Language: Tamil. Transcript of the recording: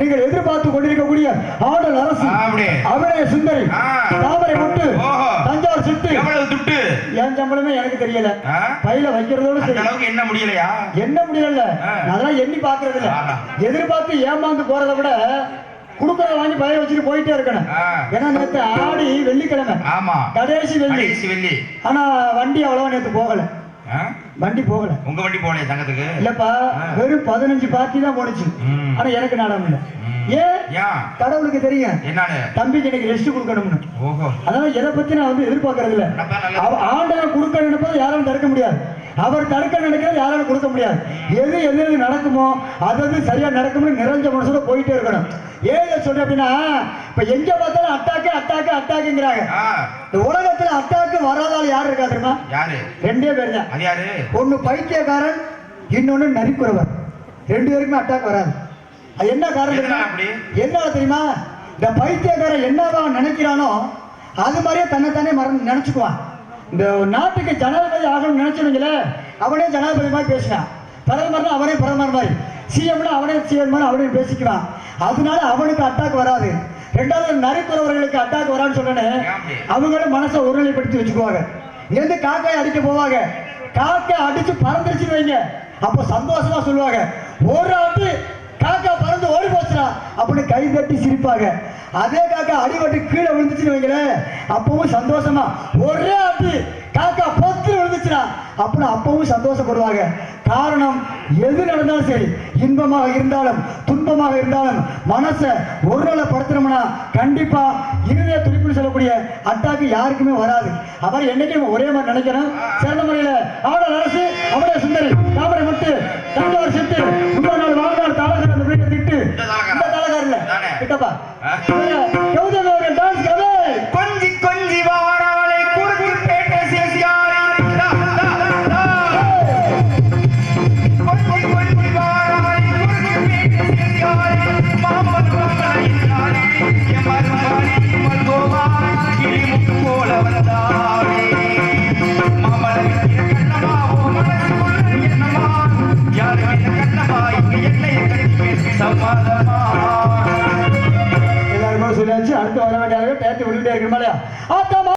நீங்கள் எதிர்பார்த்து கொண்டிருக்கக்கூடிய ஆடல் அரசு. அபிநய சுந்தரி. தாமரை முட்டு. தஞ்சாவூர் சிட்டு எவ்வளவு துட்டு என் சம்பளமே எனக்கு தெரியல? பையில வைக்கிறதோட சரி அளவுக்கு என்ன முடியலையா என்ன முடியல அதெல்லாம் எண்ணி பாக்குறது இல்ல. எதிர்பார்த்து ஏமாந்து போறதை விட குடுக்கறத வாங்கி பயிர வச்சுட்டு போயிட்டே இருக்கணும். ஏன்னா நேத்து ஆடி வெள்ளிக்கிழமை ஆமா கடைசி வெள்ளி ஆனா வண்டி அவ்வளவா நேத்து போகல? வண்டி போகல. உங்க வண்டி போனே சங்கத்துக்கு? இல்லப்பா. வெறும் பதினஞ்சு பார்ட்டி தான் போனுச்சு. ஆனா எனக்கு நாடம் இல்ல. ஏன்? கடவுளுக்கு தெரியும். தம்பிக்கு எனக்கு ரெஸ்ட் கொடுக்கணும்னு. அதனால எதை பத்தி நான் வந்து எதிர்பார்க்கறது இல்ல. ஆண்டவன் கொடுக்க நினைப்பது யாரும் தடுக்க முடியாது. அவர் தடுக்க நினைக்கிறது யாராலும் கொடுக்க முடியாது. எது எது எது நடக்குமோ அது சரியா நடக்கும்னு நிறைஞ்ச மனசோட போயிட்டே இருக்கணும். ஏன் சொல்றேன் அப்படின்னா இப்ப எங்க பார்த்தாலும் அட்டாக்கு அட்டாக்குங்கிறாங்க. இந்த உலகத்துல அட்டாக்கு வராதால யார் இருக்கா தெரியுமா? யாரு? ரெண்டே பேர் தான். யாரு? ஒன்னு பைத்தியக்காரன் இன்னொன்னு நரிக்குறவர். ரெண்டு பேருக்குமே அட்டாக் வராது. அது என்ன காரணம் எதனால தெரியுமா? இந்த பைத்தியக்காரன் என்னவா நினைக்கிறானோ அது மாதிரியே தன்னைத்தானே மறந்து நினைச்சுக்குவான். இந்த நாட்டுக்கு ஜனாதிபதி ஆகணும்னு நினைச்சவங்களே அவனே ஜனாதிபதி மாதிரி பேசினான் பிரதமர்னா அவனே பிரதமர் மாதிரி. சிஎம்னா அவனே சிஎம் மாதிரி அவனே பேசிக்குவான். அதனால அவனுக்கு அட்டாக் வராது. ரெண்டாவது நரிக்குறவர்களுக்கு அட்டாக் வரான்னு அப்படி? அவங்களும் மனசை ஒருநிலைப்படுத்தி வச்சுக்குவாங்க. இங்கேருந்து காக்காய் அடிக்க போவாங்க. காக்கா அடிச்சு பறந்துருச்சுன்னு வைங்க. அப்போ சந்தோஷமா சொல்லுவாங்க. ஒரு ஆட்டு காக்கா பறந்து ஓடி போச்சுடா அப்படின்னு கை தட்டி சிரிப்பாங்க. அதே காக்கா அடிபட்டு கீழே விழுந்துச்சுன்னு வைங்களேன் அப்பவும் சந்தோஷமா. ஒரே ஆட்டு காக்கா அப்படின்னு அப்பவும் சந்தோஷப்படுவாங்க. காரணம் எது நடந்தாலும் சரி இன்பமாக இருந்தாலும் துன்பமாக இருந்தாலும் மனசை ஒருநிலைப்படுத்தணும்னா கண்டிப்பா இருதய துடிப்புன்னு சொல்லக்கூடிய அட்டாக்கு யாருக்குமே வராது. அவர் என்னைக்கும் ஒரே மாதிரி நினைக்கணும்? சிறந்த முறையில ஆடல் அரசு அவரே சுந்தரி தாமரை முட்டு சிட்டு முன்னோர் நாள் வாழ்நாள் தாளகர் அந்த வீட்டை திட்டு. இந்த தாளகரா? இந்த தாளகர் இல்ல தானே? கிட்டப்பா அடுத்து வர வேண்டிய டேட்டு விட்டுட்டே இருக்கணுமா இல்லையா ஆத்தமா